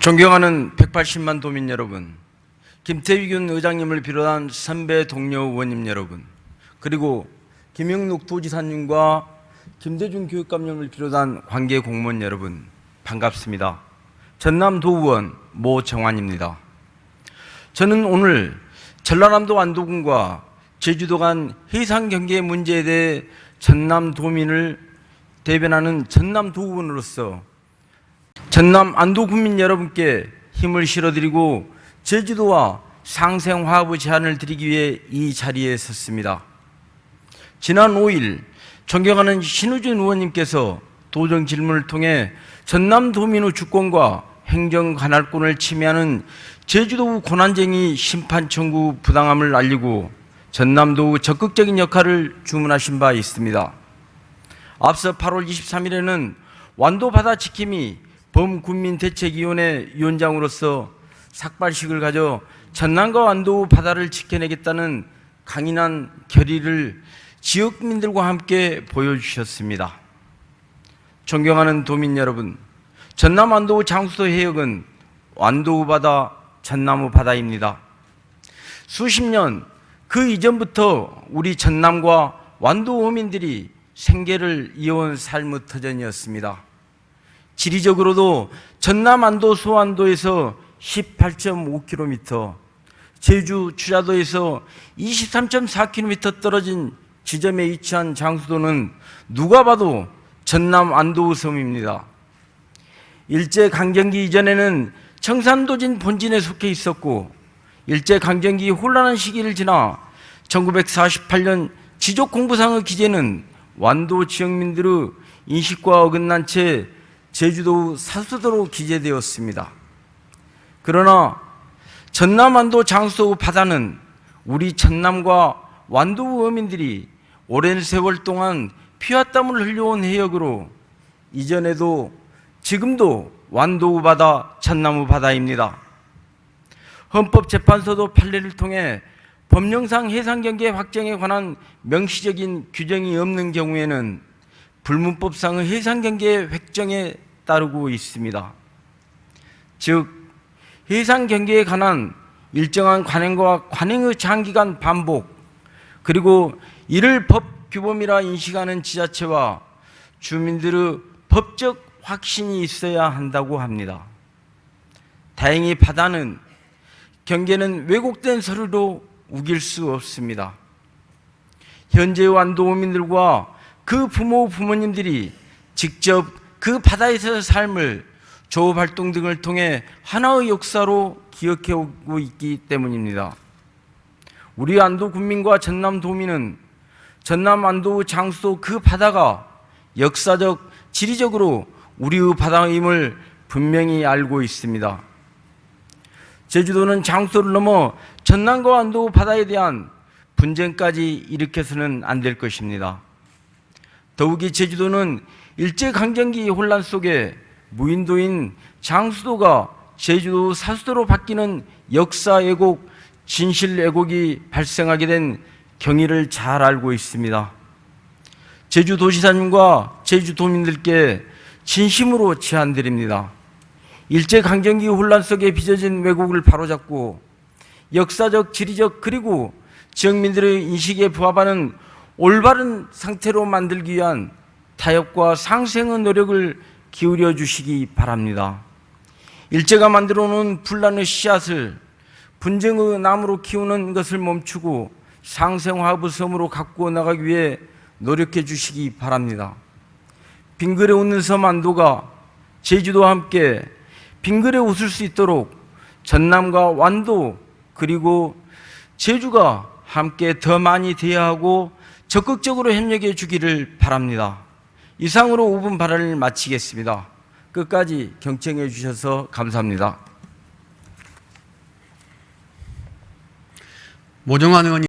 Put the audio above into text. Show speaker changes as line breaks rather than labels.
존경하는 180만 도민 여러분, 김태균 의장님을 비롯한 선배 동료 의원님 여러분, 그리고 김영록 도지사님과 김대중 교육감님을 비롯한 관계 공무원 여러분, 반갑습니다. 전남 도 의원 모정환입니다. 저는 오늘 전라남도 완도군과 제주도 간 해상 경계 문제에 대해 전남 도민을 대변하는 전남 도 의원으로서 전남 안도 국민 여러분께 힘을 실어드리고 제주도와 상생화합의 제안을 드리기 위해 이 자리에 섰습니다. 지난 5일 존경하는 신우준 의원님께서 도정 질문을 통해 전남 도민의 주권과 행정 관할권을 침해하는 제주도 고난쟁이 심판 청구 부당함을 알리고 전남도의 적극적인 역할을 주문하신 바 있습니다. 앞서 8월 23일에는 완도 바다 지킴이 범군민대책위원회 위원장으로서 삭발식을 가져 전남과 완도 바다를 지켜내겠다는 강인한 결의를 지역민들과 함께 보여주셨습니다. 존경하는 도민 여러분, 전남 완도 장수도 해역은 완도 바다, 전남의 바다입니다. 수십 년 그 이전부터 우리 전남과 완도 어민들이 생계를 이어온 삶의 터전이었습니다. 지리적으로도 전남 안도 소안도에서 18.5km, 제주 추자도에서 23.4km 떨어진 지점에 위치한 장수도는 누가 봐도 전남 안도의 섬입니다. 일제 강점기 이전에는 청산도진 본진에 속해 있었고 일제 강점기 혼란한 시기를 지나 1948년 지적 공부상의 기재는 완도 지역민들의 인식과 어긋난 채 제주도 사수도로 기재되었습니다. 그러나 전남 완도 장수 바다는 우리 전남과 완도 어민들이 오랜 세월 동안 피와 땀을 흘려온 해역으로 이전에도 지금도 완도 바다, 전남의 바다입니다. 헌법재판소도 판례를 통해 법령상 해상경계 확정에 관한 명시적인 규정이 없는 경우에는 불문법상의 해상경계 획정에 따르고 있습니다. 즉 해상 경계에 관한 일정한 관행과 관행의 장기간 반복 그리고 이를 법 규범이라 인식하는 지자체와 주민들의 법적 확신이 있어야 한다고 합니다. 다행히 바다는 경계는 왜곡된 서류로 우길 수 없습니다. 현재 완도민들과 그 부모 부모님들이 직접 그 바다에서의 삶을 조업 활동 등을 통해 하나의 역사로 기억해 오고 있기 때문입니다. 우리 안도 군민과 전남 도민은 전남 안도 장수도 그 바다가 역사적 지리적으로 우리의 바다임을 분명히 알고 있습니다. 제주도는 장소를 넘어 전남과 안도 바다에 대한 분쟁까지 일으켜서는 안 될 것입니다. 더욱이 제주도는 일제 강점기 혼란 속에 무인도인 장수도가 제주도 사수도로 바뀌는 역사 왜곡, 진실 왜곡이 발생하게 된 경위를 잘 알고 있습니다. 제주도지사님과 제주도민들께 진심으로 제안드립니다. 일제 강점기 혼란 속에 빚어진 왜곡을 바로잡고 역사적, 지리적 그리고 지역민들의 인식에 부합하는 올바른 상태로 만들기 위한 타협과 상생의 노력을 기울여 주시기 바랍니다. 일제가 만들어 놓은 분란의 씨앗을 분쟁의 나무로 키우는 것을 멈추고 상생화합의 섬으로 가꾸어 나가기 위해 노력해 주시기 바랍니다. 빙그레 웃는 섬 안도가 제주도와 함께 빙그레 웃을 수 있도록 전남과 완도 그리고 제주가 함께 더 많이 대화하고 적극적으로 협력해 주기를 바랍니다. 이상으로 5분 발언을 마치겠습니다. 끝까지 경청해 주셔서 감사합니다.
모정환 의원님.